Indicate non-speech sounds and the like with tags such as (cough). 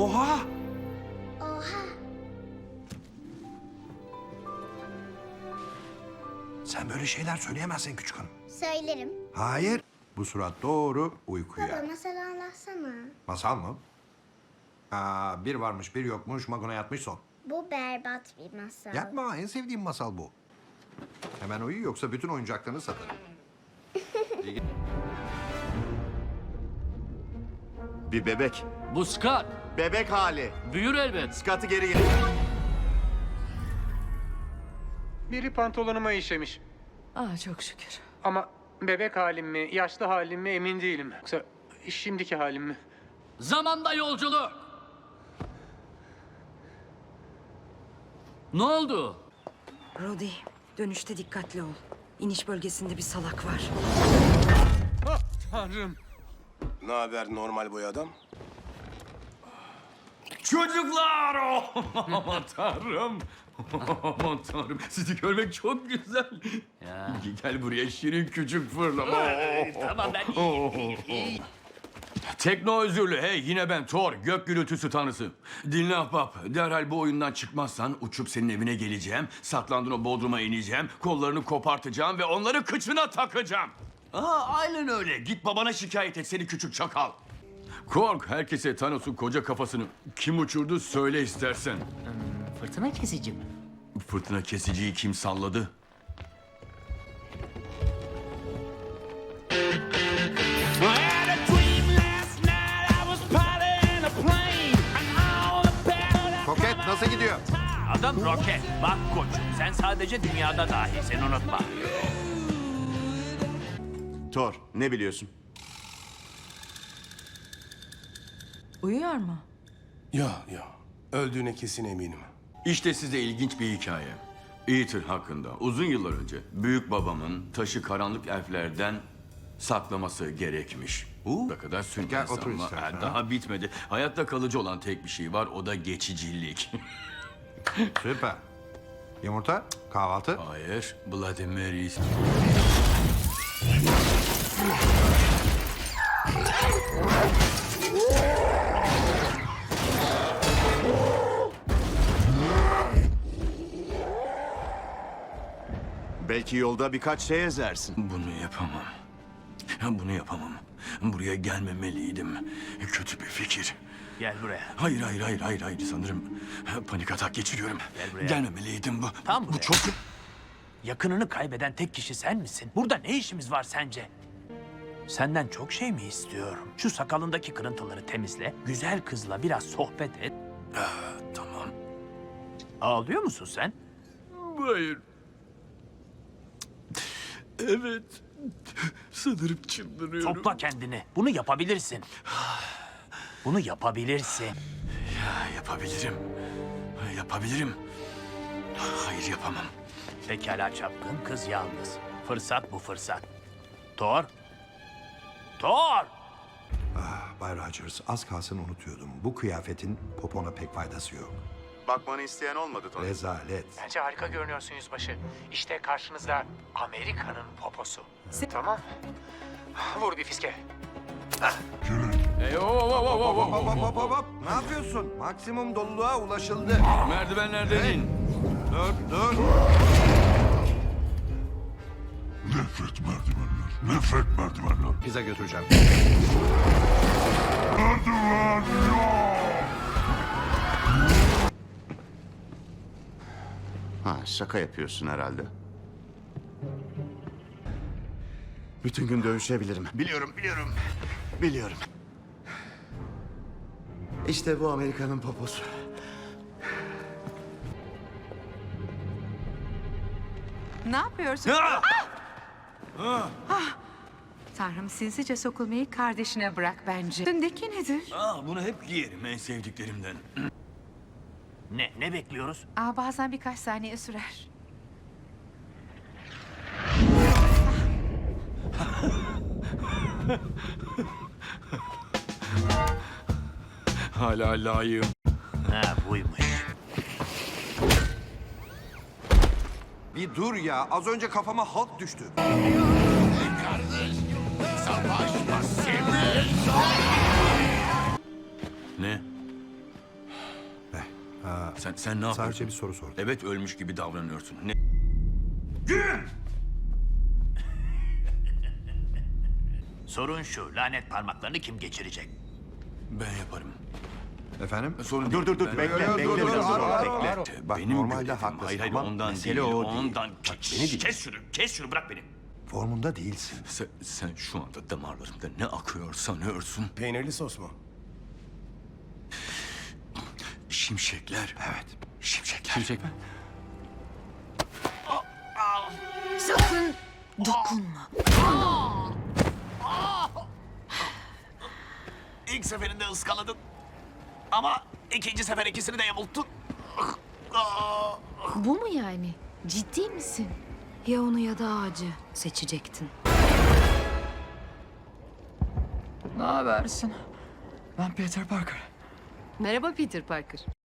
Oha! Oha. Sen böyle şeyler söyleyemezsin küçük hanım. Söylerim. Hayır. Bu surat doğru Baba uykuya. masal anlatsana. Masal mı? Aa, bir varmış bir yokmuş magona yatmış son. Bu berbat bir masal. Yapma en sevdiğim masal bu. Hemen uyu yoksa bütün oyuncaklarını satarım. (laughs) Bir bebek. Bu Scott. Bebek hali. Büyür elbet. Skatı geri geri. Biri pantolonuma işemiş. Ah çok şükür. Ama bebek halim mi, yaşlı halim mi emin değilim. Yoksa şimdiki halim mi? Zamanda yolculuk. Ne oldu? Rodi, dönüşte dikkatli ol. İniş bölgesinde bir salak var. Tanrım. Ne haber normal boy adam? Çocuklar! Oh, (laughs) aman tanrım. Aman tanrım. Sizi görmek çok güzel. Ya. Gel buraya şirin küçük fırlama. tamam ben (laughs) Tekno özürlü. Hey yine ben Thor. Gök gürültüsü tanrısı. Dinle ahbap. Derhal bu oyundan çıkmazsan uçup senin evine geleceğim. Saklandığın o bodruma ineceğim. Kollarını kopartacağım ve onları kıçına takacağım. Aa, aynen öyle. Git babana şikayet et seni küçük çakal. Kork herkese Thanos'un koca kafasını kim uçurdu söyle istersen. Fırtına kesici mi? Fırtına kesiciyi kim salladı? Koket nasıl gidiyor? Adam roket. Bak koçum sen sadece dünyada dahisin unutma. Thor ne biliyorsun? Uyuyor mu? Ya ya. Öldüğüne kesin eminim. İşte size ilginç bir hikaye. Ethan hakkında uzun yıllar önce büyük babamın taşı karanlık elflerden saklaması gerekmiş. Bu kadar Gel otur ama istersen, ha, daha bitmedi. Hayatta kalıcı olan tek bir şey var o da geçicilik. (laughs) Süper. Yumurta, kahvaltı. Hayır, Bloody Mary. Belki yolda birkaç şey ezersin. Bunu yapamam. Bunu yapamam. Buraya gelmemeliydim. Kötü bir fikir. Gel buraya. Hayır, hayır, hayır, hayır, hayır. Sanırım panik atak geçiriyorum. Gel buraya. Gelmemeliydim bu. Tam Bu buraya. çok... Yakınını kaybeden tek kişi sen misin? Burada ne işimiz var sence? Senden çok şey mi istiyorum? Şu sakalındaki kırıntıları temizle, güzel kızla biraz sohbet et. Tamam. Ağlıyor musun sen? Hayır. Evet. Sanırım çıldırıyorum. Topla kendini. Bunu yapabilirsin. Bunu yapabilirsin. Ya, yapabilirim. Yapabilirim. Hayır yapamam. Pekala çapkın, kız yalnız. Fırsat bu fırsat. Thor. Thor! Bay Rogers az kalsın unutuyordum. Bu kıyafetin popona pek faydası yok. Bakmanı isteyen olmadı Thor. Rezalet. Bence harika görünüyorsun yüzbaşı. İşte karşınızda Amerika'nın poposu. Tamam. Vur bir fiske. Hey, oh, oh, oh, oh, Hop oh, hop hop hop hop. Ne yapıyorsun? Maksimum doluluğa ulaşıldı. Merdivenlerden in. Dur dur. Nefret merdivenler. Nefret merdivenler. Pizza götüreceğim. Merdiven yok. Ha şaka yapıyorsun herhalde. Bütün gün dövüşebilirim. Biliyorum, biliyorum. Biliyorum. İşte bu Amerika'nın poposu. Ne yapıyorsun? Ah! Tanrım sinsice sokulmayı kardeşine bırak bence. Üstündeki nedir? Aa, bunu hep giyerim en sevdiklerimden. Ne, ne bekliyoruz? Aa, bazen birkaç saniye sürer. Hala layığım. Ha buymuş. Bir dur ya. Az önce kafama halk düştü. Sen, sen ne yapıyorsun? Sadece bir soru sordum. Evet ölmüş gibi davranıyorsun. Ne? (laughs) Sorun şu, lanet parmaklarını kim geçirecek? Ben yaparım. Efendim? Sorun Dur dur dur bekle bekle dur, biraz dur, dur, dur, bekle. Bak Benim normalde haklısın Hayır hayır ama ondan mesele değil. o değil. ondan. Bak, Kes, beni kes şunu. Kes şunu bırak beni. Formunda değilsin. Sen, sen şu anda damarlarında ne akıyor sanıyorsun? Peynirli sos mu? Şimşekler. Evet. Şimşekler. Şimşek mi? Sakın dokunma. İlk seferinde ıskaladın. Ama ikinci sefer ikisini de yamulttun. Bu mu yani? Ciddi misin? Ya onu ya da ağacı seçecektin. Ne habersin? Ben Peter Parker. Merhaba Peter Parker.